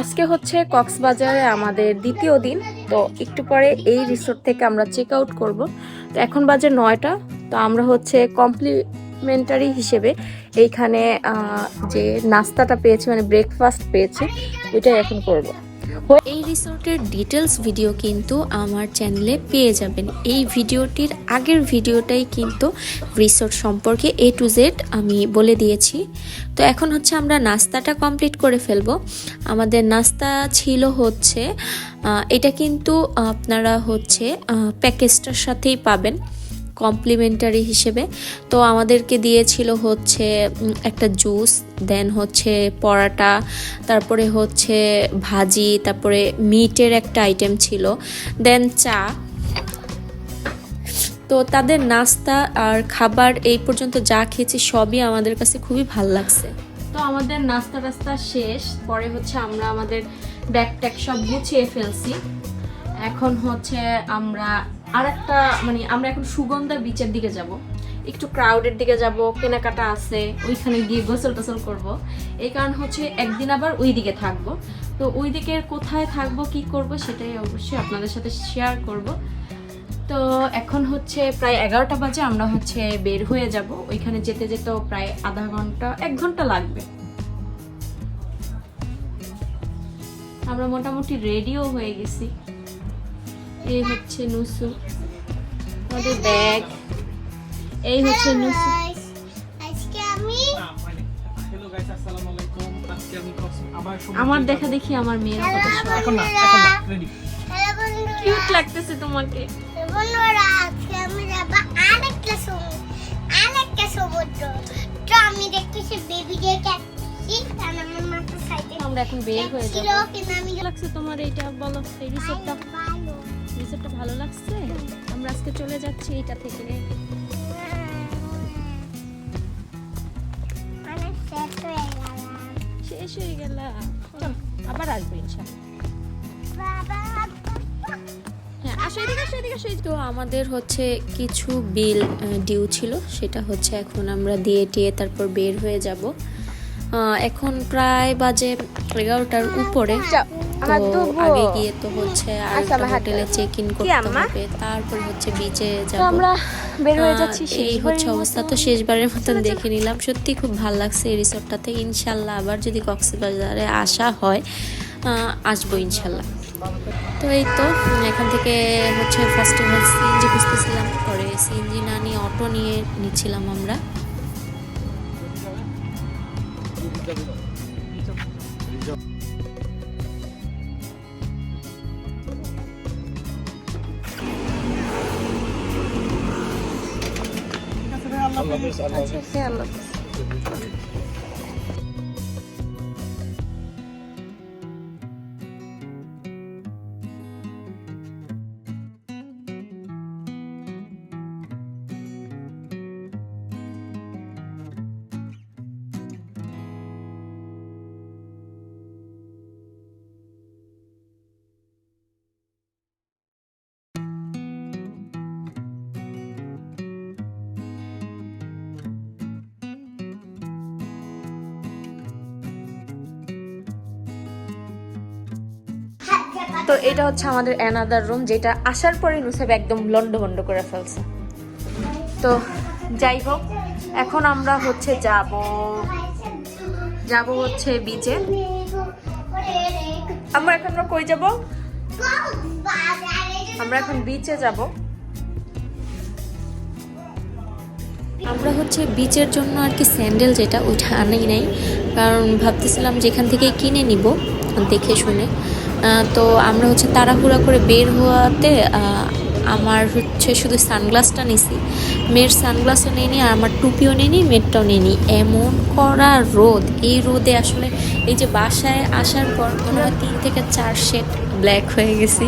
আজকে হচ্ছে কক্সবাজারে আমাদের দ্বিতীয় দিন, তো একটু পরে এই রিসোর্ট থেকে আমরা চেক আউট করব। তো এখন বাজে নয়টা, তো আমরা হচ্ছে কমপ্লিমেন্টারি হিসেবে এইখানে যে নাস্তাটা পেয়েছি মানে ব্রেকফাস্ট পেয়েছি, ওইটাই এখন করব। এই রিসোর্টের ডিটেলস ভিডিও কিন্তু আমার চ্যানেলে পেয়ে যাবেন। এই ভিডিওটির আগের ভিডিওটাই কিন্তু রিসোর্ট সম্পর্কে এ টু জেড আমি বলে দিয়েছি। তো এখন হচ্ছে আমরা নাস্তাটা কমপ্লিট করে ফেলব। আমাদের নাস্তা ছিল হচ্ছে এটা কিন্তু আপনারা হচ্ছে প্যাকেজটার সাথেই পাবেন। কমপ্লিমেন্টারি হিসেবে। তো আমাদেরকে দিয়েছিল হচ্ছে একটা জুস দেন হচ্ছে পরাটা, তারপরে হচ্ছে ভাজি, তারপরে মিটের একটা আইটেম ছিল। দেন চা। তো তাদের নাস্তা আর খাবার এই পর্যন্ত যা খেয়েছি সবই আমাদের কাছে খুবই ভালো লাগছে। তো আমাদের নাস্তা টাস্তা শেষ, পরে হচ্ছে আমরা আমাদের ব্যাগ ট্যাগ সব গুছিয়ে ফেলছি। এখন হচ্ছে আমরা আরেকটা মানে আমরা এখন সুগন্ধা বিচের দিকে যাব। একটু ক্রাউডের দিকে যাব, কেনাকাটা আছে, ওইখানে গিয়ে গোসল টোসল করব। এই কারণ হচ্ছে একদিন আবার ওই দিকে থাকব। তো ওই দিকে কোথায় থাকব, কি করব সেটাই অবশ্যই আপনাদের সাথে শেয়ার করব। তো এখন হচ্ছে প্রায় এগারোটা বাজে, আমরা হচ্ছে বের হয়ে যাব। ওইখানে যেতে যেতেও প্রায় আধা ঘণ্টা, এক ঘণ্টা লাগবে। আমরা মোটামুটি রেডিও হয়ে গেছি। এই হচ্ছে নুসু। আমাদের ব্যাগ এই হচ্ছে নুসু। আমার। দেখা দেখি আমার মেয়ের কিউট লাগতেছে তোমাকে। বন্ধুরা আজকে আমি যাব আরেকটা সমুদ্র। আরেকটা সমুদ্র। তো আমি দেখতেছি বেবি ডে আমার মাথার সাইডে আমরা এখন বের হয়ে যাব। কিন্তু আমি লাগছে তোমার এইটা বলো এই রিসোর্টটা ভালো রিসোর্টটা ভালো লাগছে? আমরা আজকে চলে যাচ্ছি এটা থেকে। শেষ হয়ে গেল। চল আবার আসব হ্যাঁ আসো এদিকে আসো এদিকে আসো তো আমাদের হচ্ছে কিছু বিল ডিউ ছিল সেটা হচ্ছে এখন আমরা দিয়ে টিয়ে তারপর বের হয়ে যাব। এখন প্রায় বাজে এগারোটার উপরে। তো আগে গিয়ে তো হচ্ছে আর আচ্ছা, হোটেলে চেক ইন করতে হবে তারপর হচ্ছে বিচে যাব। আমরা বের হয়ে যাচ্ছি এই হচ্ছে অবস্থা। তো শেষবারের মতন দেখে নিলাম। সত্যি খুব ভালো লাগছে এই রিসোর্টটাতে ইনশাল্লাহ আবার যদি কক্সবাজারে আসা হয় আহ, আসব ইনশাল্লাহ। তো এই তো এখান থেকে হচ্ছে ফার্স্টে ভাই সিএনজি খুঁজতেছিলাম পরে সিএনজি না নিয়ে অটো নিয়ে নিচ্ছিলাম আমরা। ভাই আল্লাহ তো এটা হচ্ছে আমাদের অ্যানাদার রুম যেটা আসার পরে নুসেব একদম লন্ড ভন্ড করে ফেলছে। তো যাই হোক, এখন আমরা হচ্ছে যাব যাব হচ্ছে বিচে আমরা এখন আমরা কই যাব? আমরা এখন বিচে যাব। আমরা হচ্ছে বিচের জন্য আর কি স্যান্ডেল যেটা, ওইটা আনাই নাই। কারণ ভাবতেছিলাম যেখান থেকে কিনে নিব, দেখে শুনে। তো আমরা হচ্ছে তাড়াহুড়া করে বের হওয়াতে আমার হচ্ছে শুধু সানগ্লাসটা নিছি। মেয়ের সানগ্লাসও নিইনি আর আমার টুপিও নিইনি মেয়েরটাও নিইনি এমন করা রোদ। এই রোদে আসলে এই যে বাসায় আসার পর মনে হয় তিন থেকে চার শেড ব্ল্যাক হয়ে গেছি।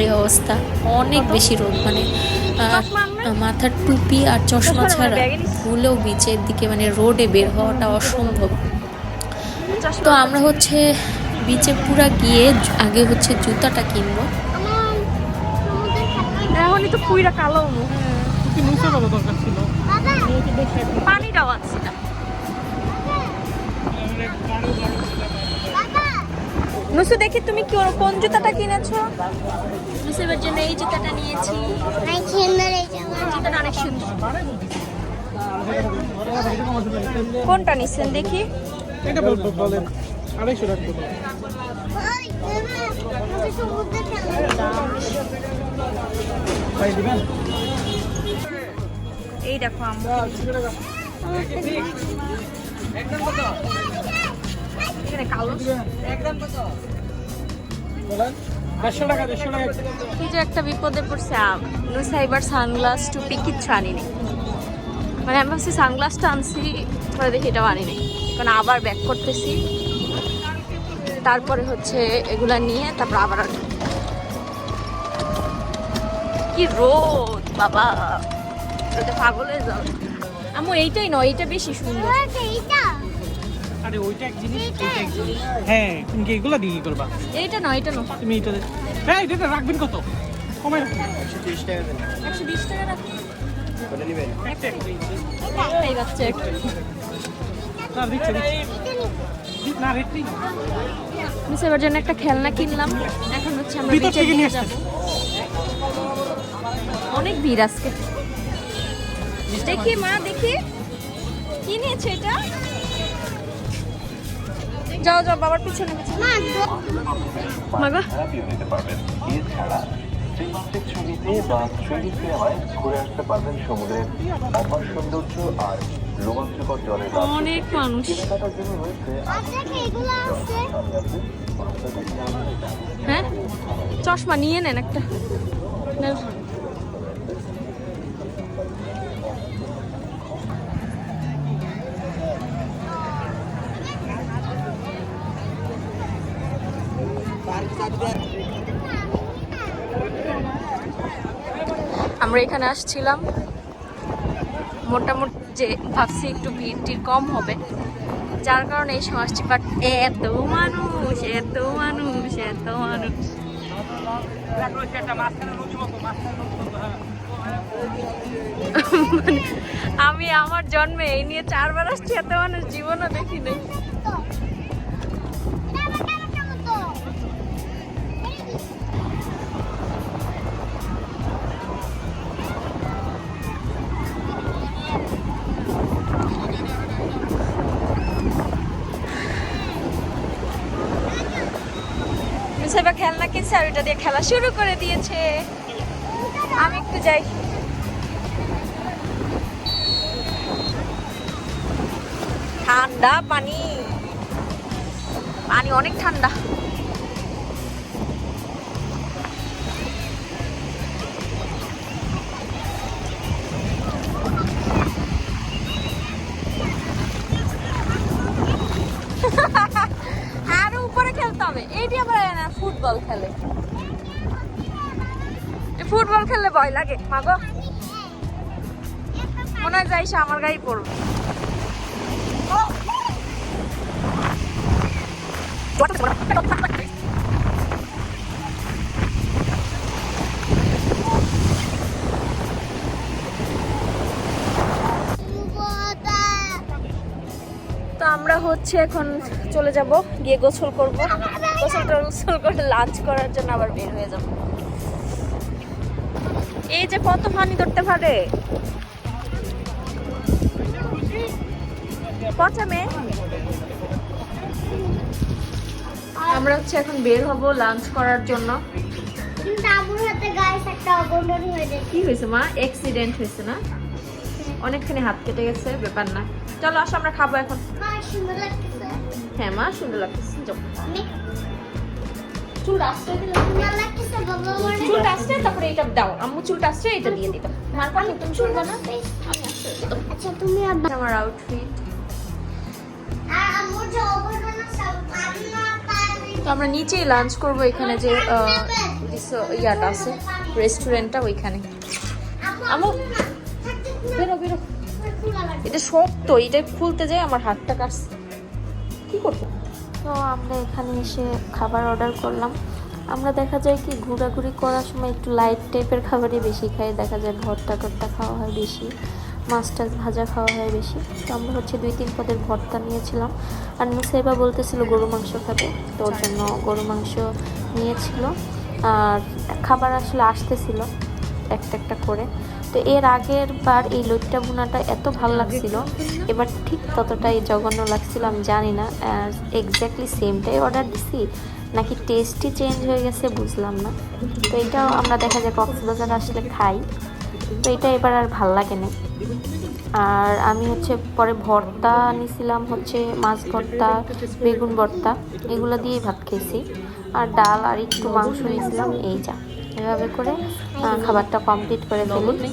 এই অবস্থা। অনেক বেশি রোদ। মানে মাথার টুপি আর চশমা ছাড়া ভুলেও বিচের দিকে মানে রোডে বের হওয়াটা অসম্ভব। তো আমরা হচ্ছে বিচে পুরা গিয়ে আগে হচ্ছে জুতাটা কিনবো। এখনই তো পুইরা কালো কি নুসে যাওয়া দরকার ছিল? বাবা! যেহেতু বসে না। গাড়ি গাড়ি ছিল বাবা! নুসু দেখি তুমি কি কোন জুতাটা কিনেছো? নুসেবের জন্য এই জুতাটা নিয়েছি। অনেক সুন্দর এই জুতাটা অনেক সুন্দর। কোনটা নিচ্ছেন দেখি? এটা বল বলেন। আড়াইশো টাকা এই দেখো টাকা। কি যে একটা বিপদে পড়ছে এবার সানগ্লাস টুপি কিচ্ছু আনিনি। মানে আমি ভাবছি সানগ্লাসটা আনছি পরে দেখি এটাও আনিনি। এখন আবার ব্যাক করতেছি। তারপরে হচ্ছে এগুলা নিয়ে তারপর আবার কি রোদ বাবা। রোদে পাগল হয়ে যাও আমু এইটাই নয় এইটা বেশি সুন্দর। এইটা আরে ওইটা এক জিনিস এইটা। এক জিনিস। হ্যাঁ তুমি কি এগুলো দিয়ে করবা? এইটা নয় এটা নয়। তুমি এটা হ্যাঁ এটা রাখবেন কত? কমে রাখবেন একশো বিশ টাকা রাখো। একটা একটা। এই বাচ্চা একটা। না দিচ্ছে মিস এবার জন্য একটা খেলনা কিনলাম। এখন হচ্ছে আমরা নিচে নিয়ে যাব। অনেক ভিড় আজকে। দেখি মা দেখি। কি নিয়েছে এটা? যাও যাও বাবার পিছনে পিছনে। মা দো- গো। থেরাপিও নিতে পারবেন এছাড়া ত্রিমাত্রিক ছবিতে বা থ্রিডি সিনেমায় ঘুরে আসতে পারবেন সমুদ্রের অপার সৌন্দর্য আর রোমাঞ্চকর জলের অনেক মানুষ। আচ্ছা কি এগুলো আছে। হ্যাঁ? চশমা নিয়ে নেন একটা। আমরা এখানে আসছিলাম। মোটামুটি যে ভাবছি একটু ভিড়টি কম হবে, যার কারণে এই সমাজটি বাট এত মানুষ এত মানুষ এত মানুষ। মানে আমি আমার জন্মে এই নিয়ে চারবার আসছি, এত মানুষ, জীবনও দেখি আর ওটা দিয়ে খেলা শুরু করে দিয়েছে। আমি একটু যাই। ঠান্ডা পানি। পানি অনেক ঠান্ডা। ফুটবল খেলে। ফুটবল খেললে ভয় লাগে, মাগো। মনে হয় যাইছে আমার গায়ে পড়বে। তো আমরা হচ্ছে এখন চলে যাব, গিয়ে গোসল করব। গোসল টোসল করে লাঞ্চ করার জন্য আবার বের হয়ে যাব। এই যে কত পানি ধরতে পারে? পচা মেয়ে? আমরা হচ্ছে এখন বের হব লাঞ্চ করার জন্য। কিন্তু আবুর হাতে গাইস একটা অঘটন হয়ে গেছে কি হয়েছে মা? অ্যাক্সিডেন্ট হয়েছে না? অনেকখানি হাত কেটে গেছে ব্যাপার না। চলো আসো আমরা খাব এখন। হ্যাঁ মা সুন্দর লাগতেছে। চুল আমার তারপরে এটা দাও। আম্মু এটা দিয়ে দিতাম মার পানি তুমি চুল না আচ্ছা তুমি আমার আউটফিট অঘটন সব কান্না পানি তো আমরা নিচেই লাঞ্চ করব এখানে যে ইয়াটা আছে রেস্টুরেন্টটা ওইখানে। আম্মু বেরো বেরো। এটা শক্ত এটা খুলতে যাই আমার হাতটা কাটছে। কি করব? তো আমরা এখানে এসে খাবার অর্ডার করলাম। আমরা দেখা যায় কি ঘোরাঘুরি করার সময় একটু লাইট টাইপের খাবারই বেশি খাই। দেখা যায় ভর্তা টর্তা খাওয়া হয় বেশি, মাছ টাছ ভাজা খাওয়া হয় বেশি। তো আমরা হচ্ছে দুই তিন পদের ভর্তা নিয়েছিলাম। আর নুসাইবা বলতেছিল গরু মাংস খাবে, তো ওর জন্য গরু মাংস নিয়েছিল। আর খাবার আসলে আসতেছিল। একটা একটা করে। তো এর আগের বার এই লইট্টা বোনাটা এত ভালো লাগছিল। এবার ঠিক ততটাই জঘন্য লাগছিল, আমি জানি না এক্স্যাক্টলি সেমটাই অর্ডার দিছি, নাকি টেস্টই চেঞ্জ হয়ে গেছে বুঝলাম না। তো এটাও আমরা দেখা যায় কক্সবাজার আসলে খাই। তো এটা এবার আর ভালো লাগে না। আর আমি হচ্ছে পরে ভর্তা নিছিলাম হচ্ছে মাছ ভর্তা, বেগুন ভর্তা, এগুলো দিয়েই ভাত খেয়েছি। আর ডাল আর একটু মাংস নিয়েছিলাম এই যা। এভাবে করে খাবারটা কমপ্লিট করে ফেলি।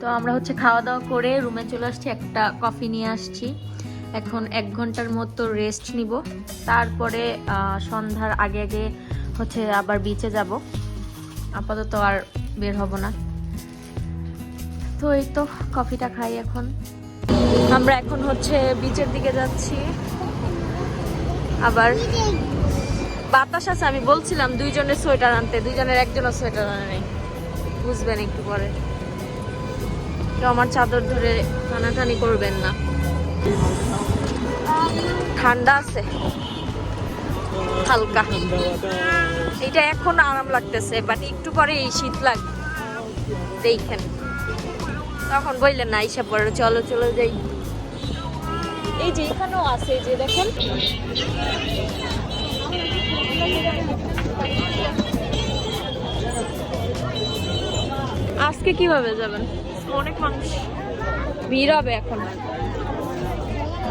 তো আমরা হচ্ছে খাওয়া দাওয়া করে রুমে চলে আসছি, একটা কফি নিয়ে আসছি। এখন এক ঘণ্টার মতো রেস্ট নিব। তারপরে সন্ধ্যার আগে আগে হচ্ছে আবার বিচে যাব। আপাতত আর বের হব না। তো এই তো, কফিটা খাই এখন। আমরা এখন হচ্ছে বিচের দিকে যাচ্ছি। আবার বাতাস আছে, আমি বলছিলাম দুইজনের সোয়েটার আনতে, দুইজনের একজনের সোয়েটার আনে বুঝবেন একটু পরে। আমার চাদর ধরে টানাটানি করবেন না। ঠান্ডা আছে। হালকা। এটা এখন আরাম লাগতেছে বাট একটু পরে এই শীত লাগবে দেখেন। তখন বললেন না এইসব পরে চলো চলো যাই। এই যে এখানেও আছে যে দেখেন। আজকে কীভাবে যাবেন? অনেক মানুষ। ভিড় হবে এখন।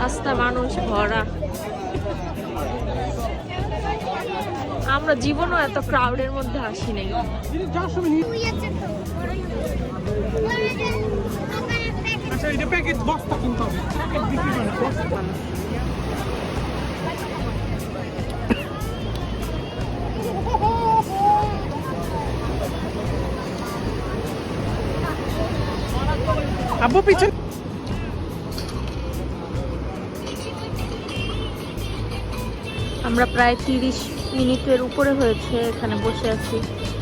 রাস্তা মানুষ ভরা। আমরা জীবনও এত ক্রাউডের মধ্যে আসি নাই আচ্ছা। আব্বু পিছন। আমরা প্রায় তিরিশ মিনিটের উপরে হয়েছে, এখানে বসে আছি।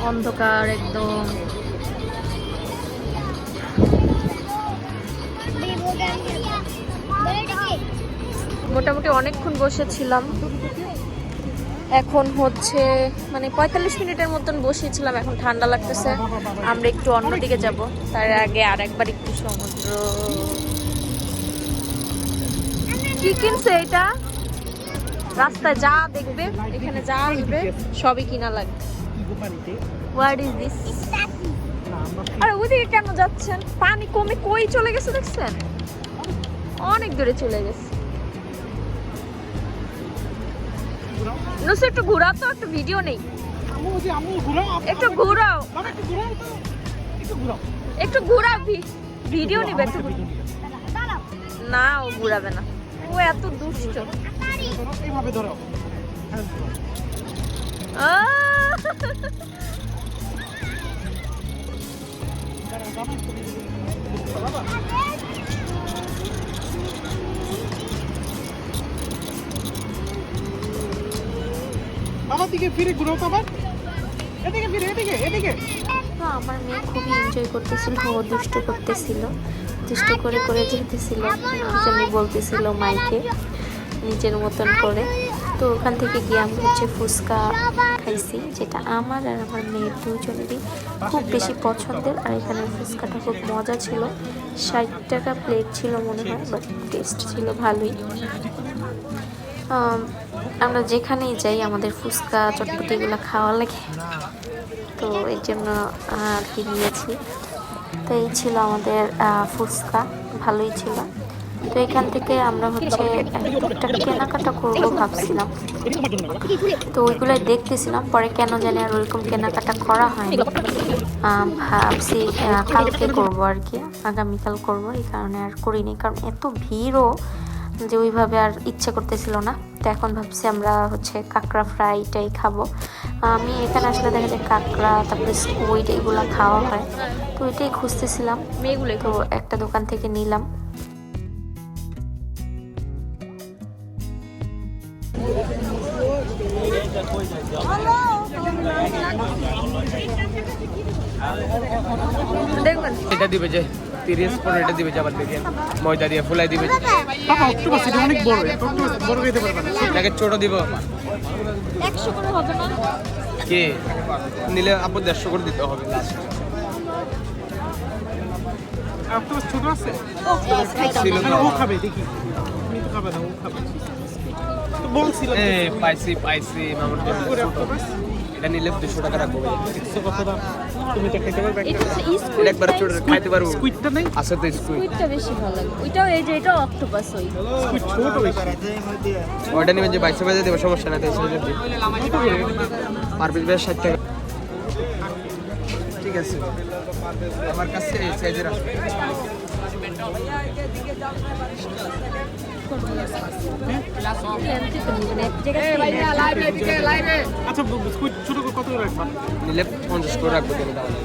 অন্ধকার একদম। মোটামুটি অনেকক্ষণ বসেছিলাম। এখন হচ্ছে মানে পঁয়তাল্লিশ মিনিটের মতন বসেছিলাম এখন ঠান্ডা লাগতেছে। আমরা একটু অন্যদিকে যাব। তার আগে আর একবার একটু সমুদ্র। কি কিনছে এটা? রাস্তায় যা দেখবে, এখানে যা আসবে, সবই কিনা লাগবে। হোয়াট ইজ আরে ওইদিকে কেন যাচ্ছেন? পানি কমে কই চলে গেছে দেখছেন? অনেক দূরে চলে গেছে। নুসু, একটু ঘোরাও তো, একটু ভিডিও নেই। একটু ঘোরাও। একটু ঘুরাও ভিডিও নিবে একটু না, ও ঘুরাবে না। ও এত দুষ্ট। হ্যাঁ, বাবার দিকে ফিরে ঘুরাও তো আবার। এদিকে ফিরে এদিকে এদিকে। আমার মেয়ে খুবই এনজয় করতেছিল ও দুষ্ট করতেছিল। দুষ্ট করে করে যেতেছিল জানি বলতেছিল মাইকে। নিজের মতন করে। তো ওখান থেকে গিয়ে আমি হচ্ছে ফুচকা খাইছি, যেটা আমার আর আমার মেয়ের দুজনেরই খুব বেশি পছন্দের। আর এখানে ফুচকাটা খুব মজা ছিল। ষাট টাকা প্লেট ছিল মনে হয় বাট টেস্ট ছিল ভালোই। আমরা যেখানেই যাই, আমাদের ফুচকা, চটপটি এগুলো খাওয়া লাগে। তো এর জন্য আর কি নিয়েছি তো এই ছিল আমাদের ফুচকা। ভালোই ছিল। তো এখান থেকে আমরা হচ্ছে টুকটাক কেনাকাটা করব ভাবছিলাম। তো ওইগুলোই দেখতেছিলাম, পরে কেন জানি আর ওইরকম কেনাকাটা করা হয়নি। ভাবছি কালকে করব আর কি, আগামীকাল করব, এই কারণে আর করিনি, কারণ এত ভিড়ও যে ওইভাবে আর ইচ্ছে করতেছিল না। তো এখন ভাবছি আমরা হচ্ছে কাঁকড়া ফ্রাইটাই খাব। আমি এখানে আসলে দেখা যায় কাঁকড়া, তারপরে স্কুইড এগুলো খাওয়া হয়। তো ওইটাই খুঁজতেছিলাম। তো একটা দোকান থেকে নিলাম। এটা দিবে যে তিরিশ পনেরো এটা দিবে আবার দেখেন ময়দা দিয়ে ফুলাই দিবে। বাবা অক্টোপাস এটা অনেক বড় অক্টোপাস বড় খেতে পারবে না। এটাকে ছোট দিব একশো করে হবে না? কে? নিলে আপু দেড়শো করে দিতে হবে। অক্টোপাস ছোট আছে? ছিল না, ও খাবে দেখি। তুমি তো খাবে না ও খাবে। তো বলছিলাম এ পাইছি পাইছি মামার জন্য এটা নিলে দুশো টাকা রাখব দেখছ কত দাম? তুমি তো খেতে পারবে। এটা একটা হচ্ছে এটা স্কুইড একবার ছোট খাইতে পারব। স্কুইডটা নেই? আছে তো স্কুই স্কুইডটা বেশি ভালো লাগে। ওইটাও এই যে এটা অক্টোপাস ওই। স্কুইড ছোট বেশি। যে বাইশে বাজে দেবে সমস্যা নাই তেইশে বাজে পার পিস বেশ ষাট টাকা। ঠিক আছে। আমার কাছে এই সাইজের আছে লেন্থে তো নিবেন এক জায়গায় আচ্ছা স্কুইড ছোট করে কত রাখবা নিলে পঞ্চাশ করে রাখব তুমি তাহলে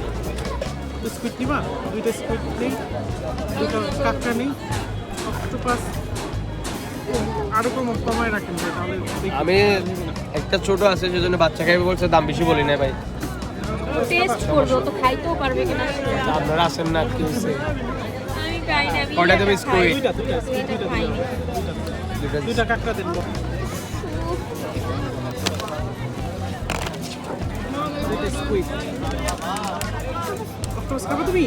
স্কুইড নিবা দুইটা স্কুইড নেই দুটো কাঁকড়া নেই অক্টোপাস আরও কম কমায় রাখেন তাহলে আমি একটা ছোট আছে সেজন্য বাচ্চা খাইবে বলছে দাম বেশি বলি না ভাই। টেস্ট করবে তো খাইতেও পারবে কিনা? আপনারা আসেন না কি হচ্ছে কয়টা দেবে স্কুই দুইটা দুইটা এটা দুইটা খাইনি দুইটা। দুইটা। কাঁকড়া দেন স্কুইড তুমি?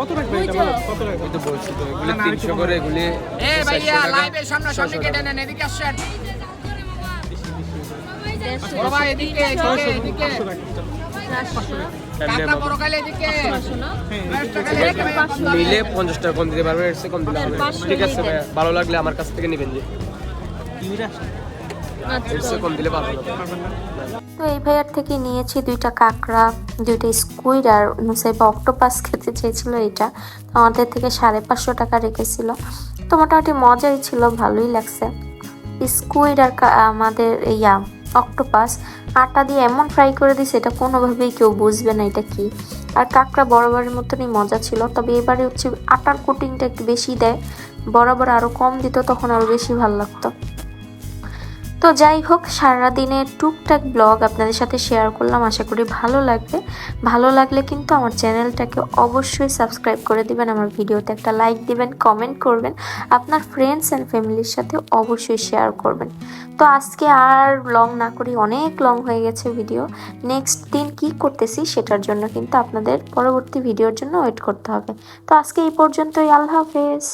কত রাখবে এটা বলো, কত রাখবে? তো বলছি তো এগুলি না, না, তিনশো আরেকটু করে এগুলি এ ভাইয়া লাইভে সামনে সামনে কেটে নেন এদিকে আসেন এদিকে নিলে পঞ্চাশ টাকা কম দিতে পারবেন এর কম দিলে হবে না। পাঁচশো ঠিক আছে ভাইয়া ভালো লাগলে আমার কাছ থেকে নেবেন যে। আচ্ছা পারবেন তো এই ভাইয়ার থেকে নিয়েছি দুইটা কাঁকড়া দুইটা স্কুইড আর নুসাইবা অক্টোপাস খেতে চেয়েছিল এটা। তো আমাদের থেকে সাড়ে পাঁচশো টাকা রেখেছিল। তো মোটামুটি মজাই ছিল ভালোই লাগছে। স্কুইড আর কা- আমাদের ইয়া অক্টোপাস, আটা দিয়ে এমন ফ্রাই করে দিছে এটা কোনোভাবেই কেউ বুঝবে না এটা কি। আর কাঁকড়া বরাবরের মতনই মজা ছিল, তবে এবারে হচ্ছে আটার কোটিংটা একটু বেশি দেয়, বরাবর আরও কম দিত, তখন আরও বেশি ভালো লাগতো। তো যাই হোক, সারাদিনের টুকটাক ব্লগ আপনাদের সাথে শেয়ার করলাম। আশা করি ভালো লাগবে। ভালো লাগলে কিন্তু আমার চ্যানেলটাকে অবশ্যই সাবস্ক্রাইব করে দিবেন, আমার ভিডিওতে একটা লাইক দিবেন কমেন্ট করবেন, আপনার ফ্রেন্ডস অ্যান্ড ফ্যামিলির সাথে অবশ্যই শেয়ার করবেন। তো আজকে আর লং না করি, অনেক লং হয়ে গেছে ভিডিও নেক্সট দিন কি করতেছি সেটার জন্য কিন্তু আপনাদের পরবর্তী ভিডিওর জন্য ওয়েট করতে হবে। তো আজকে এই পর্যন্তই, আল্লাহ হাফেজ।